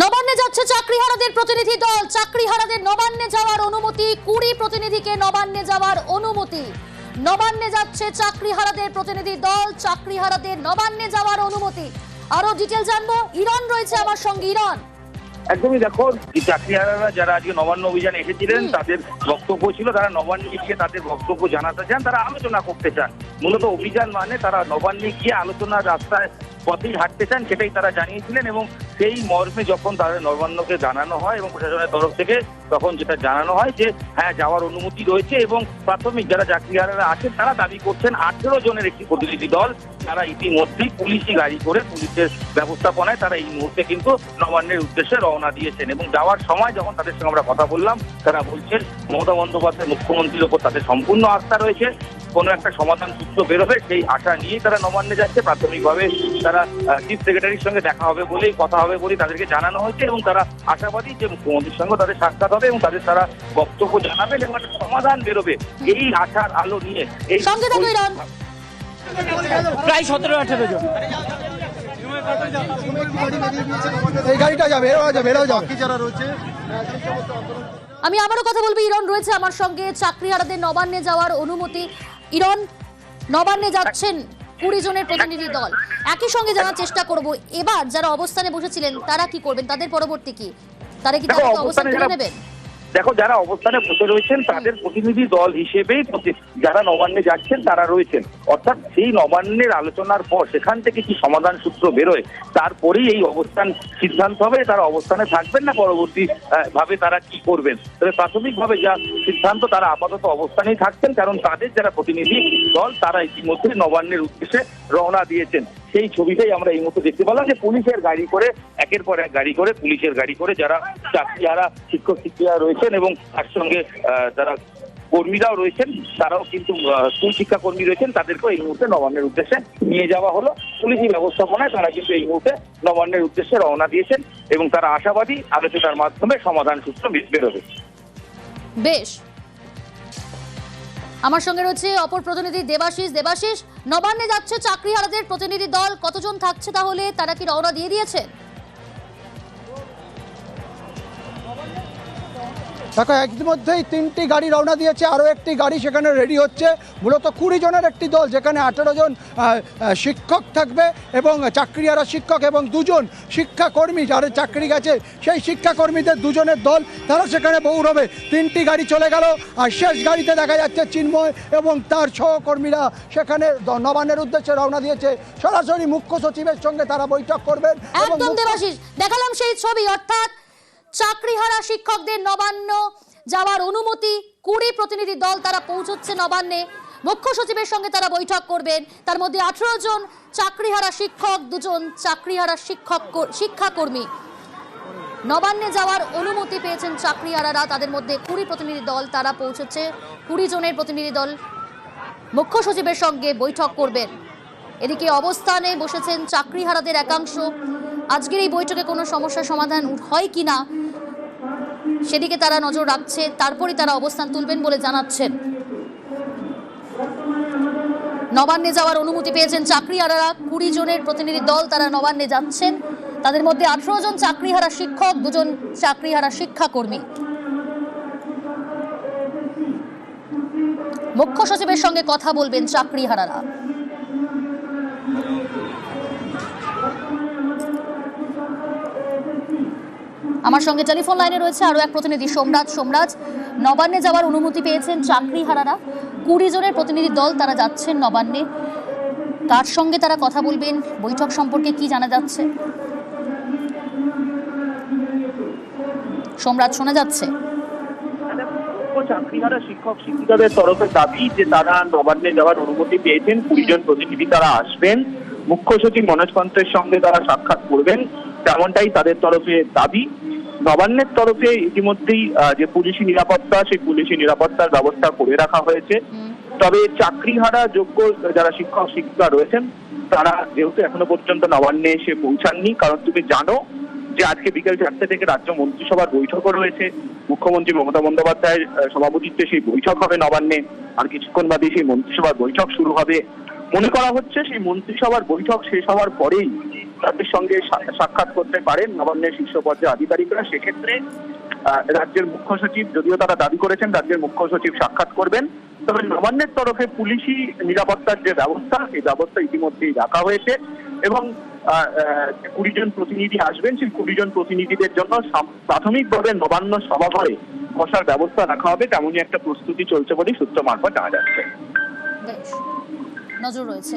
নবান্নে যাচ্ছে চাকরিহারাদের প্রতিনিধি দল। চাকরিহারাদের নবান্নে যাওয়ার অনুমতি কুড়ি প্রতিনিধিকে নবান্নে যাওয়ার অনুমতি। নবান্নে যাচ্ছে চাকরিহারাদের প্রতিনিধি দল চাকরিহারাদের নবান্নে যাওয়ার অনুমতি। আরও ডিটেল জানব। ইরন রয়েছে আমার সঙ্গে। ইরন। একদমই দেখো চাকরিহারারা যারা আজকে নবান্ন অভিযানে এসেছিলেন তাদের বক্তব্য ছিল তারা নবান্নে গিয়ে তাদের বক্তব্য জানাতে চান তারা আলোচনা করতে চান। মূলত অভিযান মানে তারা নবান্নে গিয়ে আলোচনার রাস্তায় পথেই হাঁটতে চান, সেটাই তারা জানিয়েছিলেন এবং সেই মর্মে যখন তাদের নবান্নকে জানানো হয় এবং প্রশাসনের তরফ থেকে তখন যেটা জানানো হয় যে হ্যাঁ যাওয়ার অনুমতি রয়েছে এবং প্রাথমিক যারা চাকরিহারারা আছেন, তারা দাবি করছেন আঠেরো জনের একটি প্রতিনিধি দল, তারা ইতিমধ্যেই পুলিশি গাড়ি করে পুলিশের ব্যবস্থাপনায় তারা এই মুহূর্তে কিন্তু নবান্নের উদ্দেশ্যে রওনা দিয়েছেন এবং যাওয়ার সময় যখন তাদের সঙ্গে আমরা কথা বললাম, তারা বলছেন, মমতা বন্দ্যোপাধ্যায় মুখ্যমন্ত্রীর ওপর তাদের সম্পূর্ণ আস্থা রয়েছে কোনো একটা সমাধান সূত্র বেরোবে সেই আশা নিয়েই তারা নবান্নে যাচ্ছে। প্রাথমিকভাবে তারা চিফ সেক্রেটারির সঙ্গে দেখা হবে বলেই কথা হবে বলেই তাদেরকে জানানো হয়েছে এবং তারা আশাবাদী যে মুখ্যমন্ত্রীর সঙ্গে তাদের সাক্ষাৎ হবে এবং তাদের তারা বক্তব্য জানাবেন এবং একটা সমাধান বেরোবে। এই আশার আলো নিয়ে এই সঙ্গে প্রায় সতেরো আঠেরো জন। এই গাড়িটা যাবে এরাও যাবে এরাও যাবে আমি আবারও কথা বলব ইরন রয়েছে আমার সঙ্গে। চাকরিহারাদের নবান্নে যাওয়ার অনুমতি ইরন নবান্নে যাচ্ছেন কুড়ি জনের প্রতিনিধি দল। একই সঙ্গে জানার চেষ্টা করব এবার যারা অবস্থানে বসেছিলেন তারা কি করবেন? তাদের পরবর্তী কি? তারা কি তাদের অবস্থান তুলে নেবেন? দেখো, যারা অবস্থানে বসে রয়েছেন, তাদের প্রতিনিধি দল হিসেবেই যারা নবান্নে যাচ্ছেন, তারা রয়েছেন। অর্থাৎ সেই নবান্নের আলোচনার পর সেখান থেকে কি সমাধান সূত্র বেরোয়, তারপরেই এই অবস্থান সিদ্ধান্ত হবে, তারা অবস্থানে থাকবেন না, পরবর্তী ভাবে তারা কি করবেন। তবে প্রাথমিকভাবে যা সিদ্ধান্ত, তারা আপাতত অবস্থানেই থাকছেন, কারণ তাদের যারা প্রতিনিধি দল, তারা ইতিমধ্যে নবান্নের উদ্দেশ্যে রওনা দিয়েছেন। সেই ছবিটাই আমরা এই মুহূর্তে দেখতে পেলাম যে পুলিশের গাড়ি করে, একের পর এক গাড়ি করে, পুলিশের গাড়ি করে যারা চাকরিহারা শিক্ষক, শিক্ষিকা রয়েছেন এবং তার সঙ্গে যারা কর্মীরাও রয়েছেন, তারাও কিন্তু স্কুল শিক্ষা কর্মী রয়েছেন, তাদেরকেও এই মুহূর্তে নবান্নের উদ্দেশ্যে নিয়ে যাওয়া হলো। পুলিশি ব্যবস্থাপনায় তারা কিন্তু এই মুহূর্তে নবান্নের উদ্দেশ্যে রওনা দিয়েছেন এবং তারা আশাবাদী আলোচনার মাধ্যমে সমাধান সূত্র বেরোবে। বেশ। আমার সঙ্গে রয়েছে অপর প্রতিনিধি দেবাশিস। দেবাশিস নবান্নে যাচ্ছে চাকরিহারাদের প্রতিনিধি দল। কতজন থাকছে তাহলে? তারা কি রওনা দিয়ে দিয়েছেন? দেখো ইতিমধ্যেই তিনটি গাড়ি রওনা দিয়েছে আরও একটি গাড়ি সেখানে রেডি হচ্ছে। মূলত কুড়ি জনের একটি দল যেখানে আঠেরো জন শিক্ষক থাকবে এবং চাকরিয়ারা শিক্ষক এবং দুজন শিক্ষাকর্মী যারা চাকরি গেছে সেই শিক্ষাকর্মীদের দুজনের দল তারা সেখানে বৌরবে তিনটি গাড়ি চলে গেল আর শেষ গাড়িতে দেখা যাচ্ছে চিন্ময় এবং তার সহকর্মীরা সেখানে নবান্নের উদ্দেশ্যে রওনা দিয়েছে। সরাসরি মুখ্য সচিবের সঙ্গে তারা বৈঠক করবেন এবং একদম দেবাশিস দেখালাম সেই ছবি অর্থাৎ চাকরিহারা শিক্ষকদের নবান্ন যাওয়ার অনুমতি কুড়ি প্রতিনিধি দল তারা পৌঁছচ্ছে নবান্নে। মুখ্য সচিবের সঙ্গে তারা বৈঠক করবেন। তার মধ্যে আঠেরো জন চাকরিহারা শিক্ষক, দুজন চাকরিহারা শিক্ষক শিক্ষাকর্মী। নবান্নে যাওয়ার অনুমতি পেয়েছেন চাকরিহারারা। তাদের মধ্যে কুড়ি প্রতিনিধি দল তারা পৌঁছচ্ছে। কুড়ি জনের প্রতিনিধি দল মুখ্য সচিবের সঙ্গে বৈঠক করবেন। এদিকে অবস্থানে বসেছেন চাকরিহারাদের একাংশ। আজকের এই বৈঠকে কোনো সমস্যার সমাধান হয় কিনা সেদিকে তারা নজর রাখছে, তারপরই তারা অবস্থান তুলবেন বলে জানাচ্ছেন। নবান্নে যাওয়ার অনুমতি পেয়েছেন চাকরিহারারা। কুড়ি জনের প্রতিনিধি দল তারা নবান্নে যাচ্ছেন। তাদের মধ্যে আঠারো জন চাকরিহারা শিক্ষক, দুজন চাকরিহারা শিক্ষাকর্মী। মুখ্য সচিবের সঙ্গে কথা বলবেন চাকরিহারারা। আমার সঙ্গে টেলিফোন লাইনে রয়েছে আরও এক প্রতিনিধি, সোমরাজ। সোমরাজ, নবান্নে যাওয়ার অনুমতি পেয়েছেন চাকরিহারারা। কুড়ি জনের প্রতিনিধি দল তারা যাচ্ছেন নবান্নে। কার সঙ্গে তারা কথা বলবেন, বৈঠক সম্পর্কে কি জানা যাচ্ছে? সোমরাজ, শোনা যাচ্ছে। চাকরিহারা শিক্ষক শিক্ষিকাদের তরফে দাবি যে তারা নবান্নে যাওয়ার অনুমতি পেয়েছেন কুড়িজন প্রতিনিধি তারা আসবেন। মুখ্য সচিব মনোজ পন্থের সঙ্গে তারা সাক্ষাৎ করবেন, তেমনটাই তাদের তরফে দাবি। নবান্নের তরফে ইতিমধ্যেই যে পুলিশি নিরাপত্তা সেই পুলিশি নিরাপত্তার ব্যবস্থা করে রাখা হয়েছে। তবে চাকরিহারা যোগ্য যারা শিক্ষক শিক্ষিকা রয়েছেন তারা যেহেতু এখনও পর্যন্ত নবান্নে এসে পৌঁছাননি কারণ তুমি জানো যে আজকে বিকেল চারটে থেকে রাজ্য মন্ত্রিসভার বৈঠকও রয়েছে। মুখ্যমন্ত্রী মমতা বন্দ্যোপাধ্যায়ের সভাপতিত্বে সেই বৈঠক হবে নবান্নে আর কিছুক্ষণ বাদে সেই মন্ত্রিসভার বৈঠক শুরু হবে। মনে করা হচ্ছে সেই মন্ত্রিসভার বৈঠক শেষ হওয়ার পরেই তাদের সঙ্গে সাক্ষাৎ করতে পারেন নবান্নের শীর্ষ পর্যায়ে আধিকারিকরা। সেক্ষেত্রে রাজ্যের মুখ্য সচিব, যদিও তারা দাবি করেছেন রাজ্যের মুখ্য সচিব সাক্ষাৎ করবেন, তবে নবান্নের তরফে পুলিশি নিরাপত্তার যে ব্যবস্থা এই ব্যবস্থা ইতিমধ্যেই রাখা হয়েছে এবং কুড়ি জন প্রতিনিধি আসবেন। সেই কুড়ি জন প্রতিনিধিদের জন্য প্রাথমিকভাবে নবান্ন সভাঘরে বসার ব্যবস্থা রাখা হবে। তেমনই একটা প্রস্তুতি চলছে বলেই সূত্র মারফত জানা যাচ্ছে। নজর রয়েছে।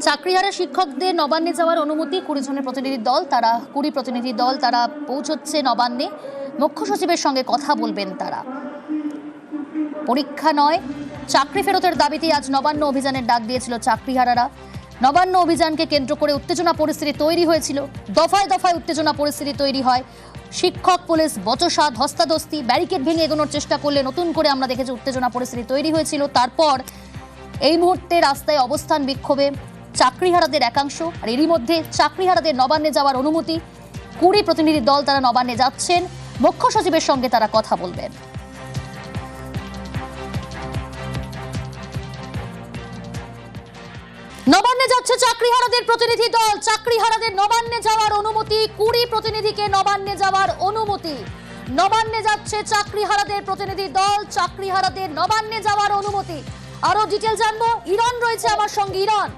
চাকরিহারা শিক্ষকদের নবান্নে যাওয়ার অনুমতি, কুড়ি জনের প্রতিনিধি দল, তারা, কুড়ি প্রতিনিধি দল তারা পৌঁছচ্ছে নবান্নে। মুখ্য সচিবের সঙ্গে কথা বলবেন তারা। পরীক্ষা নয়, চাকরি ফেরতের দাবিতে আজ নবান্ন অভিযানের ডাক দিয়েছিল চাকরিহারারা। নবান্ন অভিযানকে কেন্দ্র করে উত্তেজনা পরিস্থিতি তৈরি হয়েছিল। দফায় দফায় উত্তেজনা পরিস্থিতি তৈরি হয়। শিক্ষক, পুলিশ বচসা ধস্তাধস্তি ব্যারিকেড ভেঙে এগোনোর চেষ্টা করলে নতুন করে আমরা দেখেছি উত্তেজনা পরিস্থিতি তৈরি হয়েছিল। তারপর এই মুহূর্তে রাস্তায় অবস্থান বিক্ষোভে চাকরিহারাদের একাংশ, আর এরই মধ্যে চাকরিহারাদের নবান্নে যাওয়ার অনুমতি। কুড়ি প্রতিনিধি দল তারা নবান্নে যাচ্ছেন। মুখ্য সচিবের সঙ্গে তারা কথা বলবেন। নবান্নে যাচ্ছে চাকরিহারাদের প্রতিনিধি দল। চাকরিহারাদের নবান্নে যাওয়ার অনুমতি, কুড়ি প্রতিনিধিকে নবান্নে যাওয়ার অনুমতি। নবান্নে যাচ্ছে চাকরিহারাদের প্রতিনিধি দল। চাকরিহারাদের নবান্নে যাওয়ার অনুমতি। আরও ডিটেল জানব। ইরন রয়েছে আমার সঙ্গে ইরন।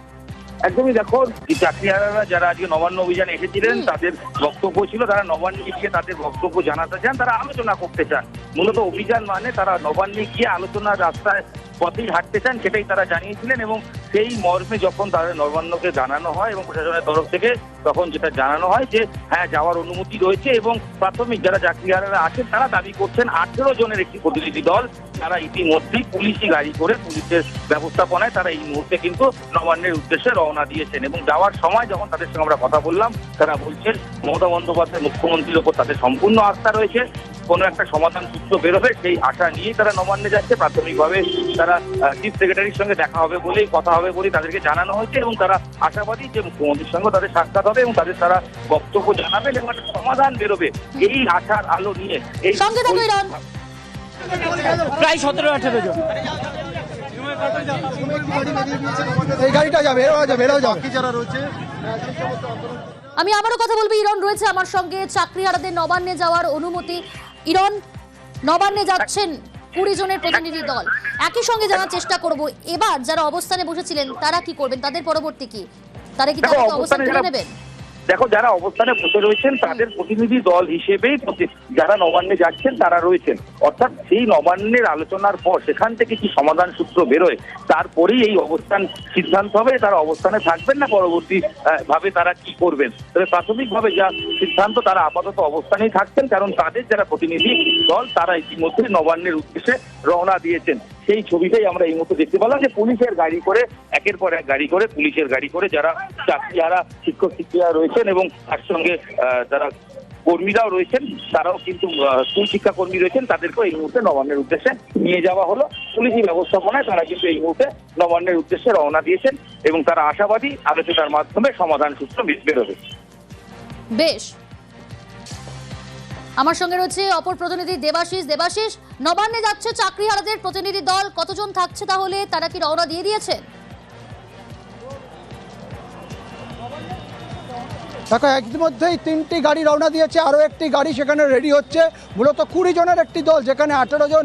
একদমই দেখো চাকরি হারারা যারা আজকে নবান্ন অভিযান এসেছিলেন তাদের বক্তব্য ছিল তারা নবান্নে গিয়ে তাদের বক্তব্য জানাতে চান তারা আলোচনা করতে চান। মূলত অভিযান মানে তারা নবান্নে গিয়ে আলোচনার রাস্তায় পথেই হাঁটতে চান, সেটাই তারা জানিয়েছিলেন এবং সেই মর্মে যখন তাদের নবান্নকে জানানো হয় এবং প্রশাসনের তরফ থেকে তখন যেটা জানানো হয় যে হ্যাঁ যাওয়ার অনুমতি রয়েছে এবং প্রাথমিক যারা চাকরিহারারা আছেন, তারা দাবি করছেন আঠেরো জনের একটি প্রতিনিধি দল তারা ইতিমধ্যেই পুলিশি গাড়ি করে পুলিশের ব্যবস্থাপনায় তারা এই মুহূর্তে কিন্তু নবান্নের উদ্দেশ্যে রওনা দিয়েছেন এবং যাওয়ার সময় যখন তাদের সঙ্গে আমরা কথা বললাম, তারা বলছেন মমতা বন্দ্যোপাধ্যায় মুখ্যমন্ত্রীর ওপর তাদের সম্পূর্ণ আস্থা রয়েছে। কোনো একটা সমাধান সূত্র বেরোবে সেই আশা নিয়েই তারা নবান্নে যাচ্ছে। প্রাথমিকভাবে তারা চিফ সেক্রেটারির সঙ্গে দেখা হবে বলেই কথা হবে বলেই তাদেরকে জানানো হয়েছে এবং তারা আশাবাদী যে মুখ্যমন্ত্রীর সঙ্গে তাদের সাক্ষাৎ হবে এবং তাদের তারা বক্তব্য জানাবে এবং একটা সমাধান বেরোবে এই আশার আলো নিয়ে। এই সঙ্গে প্রায় সতেরো আঠেরো জন। এই গাড়িটা যাবে এরাও যাবে এরাও যাবে। আমি আবারও কথা বলব ইরন রয়েছে আমার সঙ্গে। চাকরি চাকরিহারাদের নবান্নে যাওয়ার অনুমতি ইরন নবান্নে যাচ্ছেন কুড়ি জনের প্রতিনিধি দল। একই সঙ্গে জানার চেষ্টা করব এবার যারা অবস্থানে বসেছিলেন তারা কি করবেন? তাদের পরবর্তী কি? তারা কি তাদের অবস্থান অবস্থানে তুলে নেবেন? দেখো, যারা অবস্থানে বসে রয়েছেন, তাদের প্রতিনিধি দল হিসেবেই যারা নবান্নে যাচ্ছেন, তারা রয়েছেন। অর্থাৎ সেই নবান্নের আলোচনার পর সেখান থেকে কি সমাধান সূত্র বেরোয়, তারপরেই এই অবস্থান সিদ্ধান্ত হবে, তারা অবস্থানে থাকবেন না, পরবর্তী ভাবে তারা কি করবেন। তবে প্রাথমিকভাবে যা সিদ্ধান্ত, তারা আপাতত অবস্থানেই থাকছেন, কারণ তাদের যারা প্রতিনিধি দল, তারা ইতিমধ্যে নবান্নের উদ্দেশ্যে রওনা দিয়েছেন। সেই ছবিটাই আমরা এই মুহূর্তে দেখতে পেলাম যে পুলিশের গাড়ি করে, একের পর এক গাড়ি করে, পুলিশের গাড়ি করে যারা চাকরিয়ারা শিক্ষক, শিক্ষিকা রয়েছেন এবং তার সঙ্গে যারা কর্মীরাও রয়েছেন, তারাও কিন্তু স্কুল শিক্ষা কর্মী রয়েছেন, তাদেরকেও এই মুহূর্তে নবান্নের উদ্দেশ্যে নিয়ে যাওয়া হলো। পুলিশি ব্যবস্থাপনায় তারা কিন্তু এই মুহূর্তে নবান্নের উদ্দেশ্যে রওনা দিয়েছেন এবং তারা আশাবাদী আলোচনার মাধ্যমে সমাধান সূত্র বের- বেরোবে। বেশ। আমার সঙ্গে রয়েছে অপর প্রতিনিধি দেবাশিস। দেবাশিস নবান্নে যাচ্ছে চাকরিহারাদের প্রতিনিধি দল। কতজন থাকছে তাহলে তারা কি রওনা দিয়ে দিয়েছে? দেখো ইতিমধ্যেই তিনটি গাড়ি রওনা দিয়েছে আরও একটি গাড়ি সেখানে রেডি হচ্ছে। মূলত কুড়ি জনের একটি দল যেখানে আঠেরো জন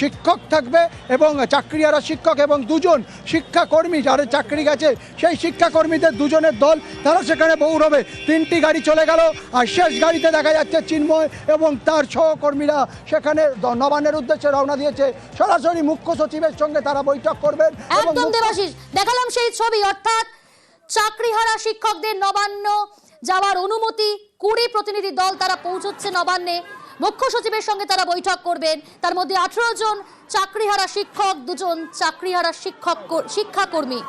শিক্ষক থাকবে এবং চাকরিয়ারা শিক্ষক এবং দুজন শিক্ষাকর্মী যারা চাকরি গেছে সেই শিক্ষাকর্মীদের দুজনের দল তারা সেখানে বৌরবে তিনটি গাড়ি চলে গেল আর শেষ গাড়িতে দেখা যাচ্ছে চিন্ময় এবং তার সহকর্মীরা সেখানে নবান্নের উদ্দেশ্যে রওনা দিয়েছে। সরাসরি মুখ্য সচিবের সঙ্গে তারা বৈঠক করবেন এবং একদম দেবাশিস দেখালাম সেই ছবি অর্থাৎ চাকরিহারা শিক্ষকদের নবান্ন যাওয়ার অনুমতি কুড়ি প্রতিনিধি দল তারা পৌঁছচ্ছে নবান্নে। মুখ্য সচিবের সঙ্গে তারা বৈঠক করবেন। তার মধ্যে আঠেরো জন চাকরিহারা শিক্ষক, দুজন চাকরিহারা শিক্ষক কর- শিক্ষাকর্মী।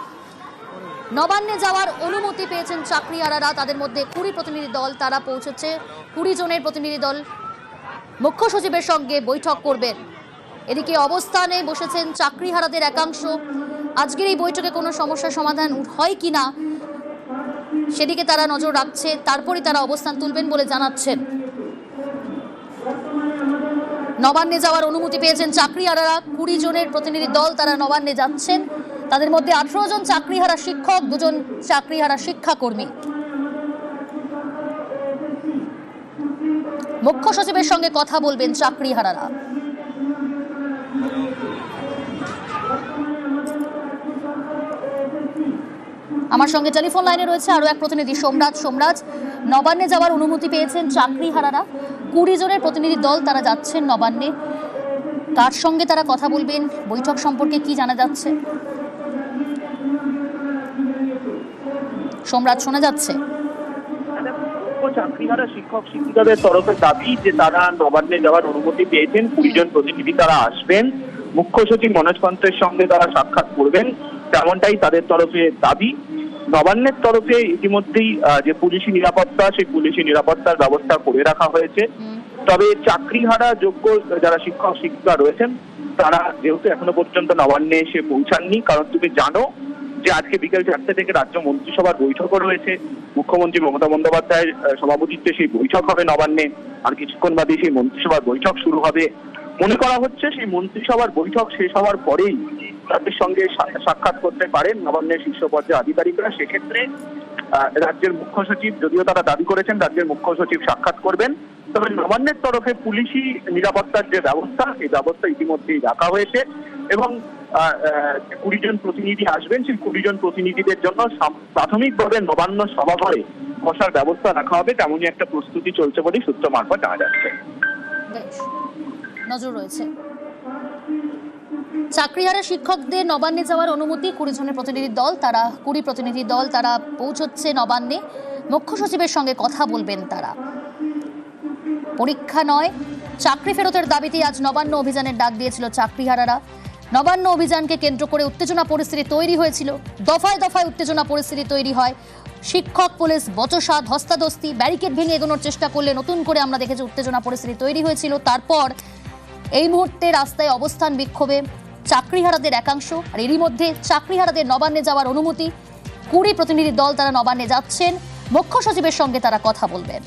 নবান্নে যাওয়ার অনুমতি পেয়েছেন চাকরিহারারা। তাদের মধ্যে কুড়ি প্রতিনিধি দল তারা পৌঁছচ্ছে। কুড়ি জনের প্রতিনিধি দল মুখ্য সচিবের সঙ্গে বৈঠক করবেন। এদিকে অবস্থানে বসেছেন চাকরিহারাদের একাংশ। আজকের এই বৈঠকে কোনো সমস্যার সমাধান হয় কিনা সেদিকে তারা নজর রাখছে তারপরে তারা অবস্থান তুলবেন বলে জানাচ্ছেন। নবান্নে যাওয়ার অনুমতি পেয়েছেন চাকরিহারারা। কুড়ি জনের প্রতিনিধি দল তারা নবান্নে যাচ্ছেন। তাদের মধ্যে আঠারো জন চাকরিহারা শিক্ষক, দুজন চাকরিহারা শিক্ষাকর্মী। মুখ্য সচিবের সঙ্গে কথা বলবেন চাকরিহারারা। আমার সঙ্গে টেলিফোন লাইনে রয়েছে আরও এক প্রতিনিধি, সোমরাজ। সোমরাজ, নবান্নে যাওয়ার অনুমতি পেয়েছেন চাকরিহারারা। কুড়ি জনের প্রতিনিধি দল, তারা যাচ্ছেন নবান্নে। কার সঙ্গে তারা কথা বলবেন? বৈঠক সম্পর্কে কি জানা যাচ্ছে? সোমরাজ, শোনা যাচ্ছে। ও চাকরিহারা শিক্ষক শিক্ষিকাদের তরফে দাবি যে তারা নবান্নে যাওয়ার অনুমতি পেয়েছেন, কুড়ি জন প্রতিনিধি তারা আসবেন। মুখ্য সচিব মনোজ পন্থের সঙ্গে তারা সাক্ষাৎ করবেন, তেমনটাই তাদের তরফে দাবি। নবান্নের তরফে ইতিমধ্যেই যে পুলিশি নিরাপত্তা সেই পুলিশি নিরাপত্তার ব্যবস্থা করে রাখা হয়েছে। তবে চাকরিহারা যোগ্য যারা শিক্ষক শিক্ষিকা রয়েছেন তারা যেহেতু এখনও পর্যন্ত নবান্নে এসে পৌঁছাননি কারণ তুমি জানো যে আজকে বিকেল চারটে থেকে রাজ্য মন্ত্রিসভার বৈঠকও রয়েছে। মুখ্যমন্ত্রী মমতা বন্দ্যোপাধ্যায়ের সভাপতিত্বে সেই বৈঠক হবে নবান্নে আর কিছুক্ষণ বাদে সেই মন্ত্রিসভার বৈঠক শুরু হবে। মনে করা হচ্ছে সেই মন্ত্রিসভার বৈঠক শেষ হওয়ার পরেই তাদের সঙ্গে সাক্ষাৎ করতে পারেন নবান্নের শীর্ষ পর্যায়ে আধিকারিকরা। সেক্ষেত্রে রাজ্যের মুখ্য সচিব, যদিও তারা দাবি করেছেন রাজ্যের মুখ্য সচিব সাক্ষাৎ করবেন, তবে নবান্নের তরফে পুলিশি নিরাপত্তার যে ব্যবস্থা এই ব্যবস্থা ইতিমধ্যেই রাখা হয়েছে এবং কুড়ি জন প্রতিনিধি আসবেন। সেই কুড়ি জন প্রতিনিধিদের জন্য প্রাথমিকভাবে নবান্ন সভাঘরে বসার ব্যবস্থা রাখা হবে। তেমনই একটা প্রস্তুতি চলছে বলেই সূত্র মারফত জানা যাচ্ছে। নজর রয়েছে। চাকরিহারা শিক্ষকদের নবান্নে যাওয়ার অনুমতি, কুড়ি জনের প্রতিনিধি দল, তারা কুড়ি প্রতিনিধি দল, তারা পৌঁছচ্ছে নবান্নে। মুখ্য সচিবের সঙ্গে কথা বলবেন তারা। পরীক্ষা নয়, চাকরি ফেরতের দাবিতে আজ নবান্ন অভিযানের ডাক দিয়েছিল চাকরিহারারা। নবান্ন অভিযানকে কেন্দ্র করে উত্তেজনা পরিস্থিতি তৈরি হয়েছিল। দফায় দফায় উত্তেজনা পরিস্থিতি তৈরি হয়। শিক্ষক, পুলিশ, বচসা, ধস্তাধস্তি, ব্যারিকেড ভেঙে এগোনোর চেষ্টা করলে নতুন করে আমরা দেখেছি উত্তেজনা পরিস্থিতি তৈরি হয়েছিল। তারপর এই মুহূর্তে রাস্তায় অবস্থান বিক্ষোভে চাকরিহারাদের একাংশ, আর এরই মধ্যে চাকরিহারাদের নবান্নে যাওয়ার অনুমতি। কুড়ি প্রতিনিধি দল তারা নবান্নে যাচ্ছেন। মুখ্য সচিবের সঙ্গে তারা কথা বলবেন।